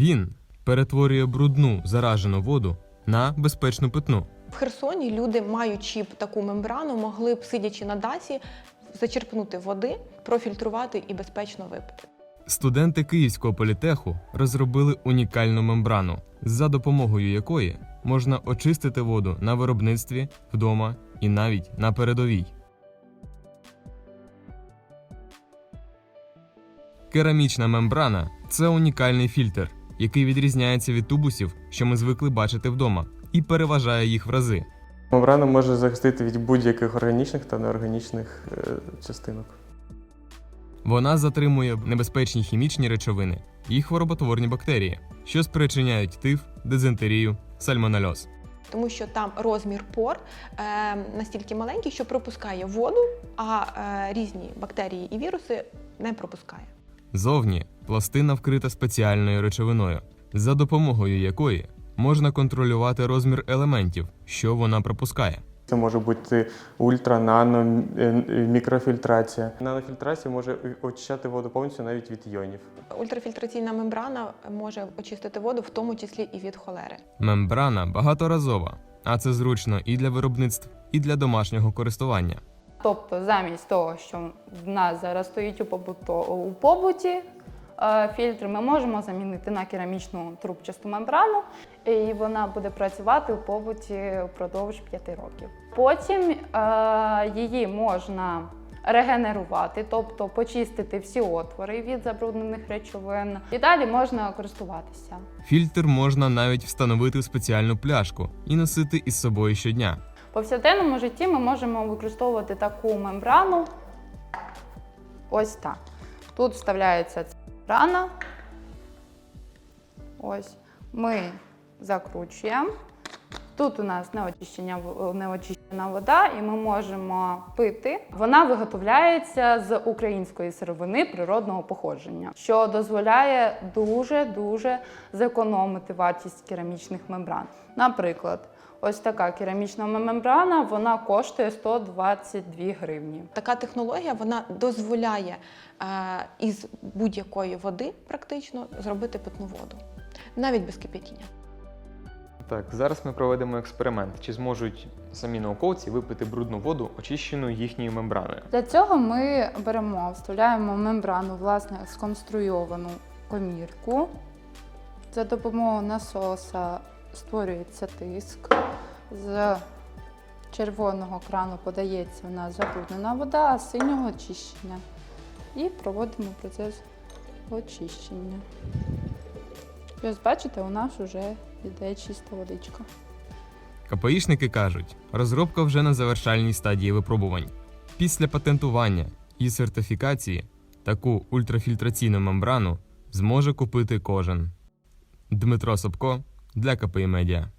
Він перетворює брудну заражену воду на безпечну питну. В Херсоні люди, маючи таку мембрану, могли б, сидячи на дасі, зачерпнути води, профільтрувати і безпечно випити. Студенти Київського політеху розробили унікальну мембрану, за допомогою якої можна очистити воду на виробництві, вдома і навіть на передовій. Керамічна мембрана це унікальний фільтр, який відрізняється від тубусів, що ми звикли бачити вдома, і переважає їх в рази. Мембрана може захистити від будь-яких органічних та неорганічних е, частинок. Вона затримує небезпечні хімічні речовини і хвороботворні бактерії, що спричиняють тиф, дизентерію, сальмонельоз. Тому що там розмір пор е, настільки маленький, що пропускає воду, а е, різні бактерії і віруси не пропускає. Зовні пластина вкрита спеціальною речовиною, за допомогою якої можна контролювати розмір елементів, що вона пропускає. Це може бути ультра, нано, е, е, мікрофільтрація. Нанофільтрація може очищати воду повністю навіть від іонів. Ультрафільтраційна мембрана може очистити воду, в тому числі і від холери. Мембрана багаторазова, а це зручно і для виробництв, і для домашнього користування. Тобто, замість того, що в нас зараз стоїть у, побуті фільтр, ми можемо замінити на керамічну трубчасту мембрану, і вона буде працювати у побуті впродовж 5 років. Потім е, її можна регенерувати, тобто почистити всі отвори від забруднених речовин, і далі можна користуватися. Фільтр можна навіть встановити в спеціальну пляшку і носити із собою щодня. В повсякденному житті ми можемо використовувати таку мембрану. Ось так. Тут вставляється мембрана. Ось. Ми закручуємо. Тут у нас неочищення, в- неочищена вода, і ми можемо пити. Вона виготовляється з української сировини природного походження, що дозволяє дуже-дуже зекономити вартість керамічних мембран. Наприклад, ось така керамічна мембрана вона коштує 122 гривні. Така технологія вона дозволяє е, із будь-якої води практично зробити питну воду, навіть без кип'ятіння. Так, зараз ми проведемо експеримент, чи зможуть самі науковці випити брудну воду, очищену їхньою мембраною. Для цього ми беремо, вставляємо мембрану, власне, сконструйовану комірку. За допомогою насоса створюється тиск. З червоного крану подається у нас забруднена вода, а з синього очищення. І проводимо процес очищення. І ось бачите, у нас вже йде чиста водичка. КПІшники кажуть, розробка вже на завершальній стадії випробувань. Після патентування і сертифікації таку ультрафільтраційну мембрану зможе купити кожен. Дмитро Собко для КПІ Медіа.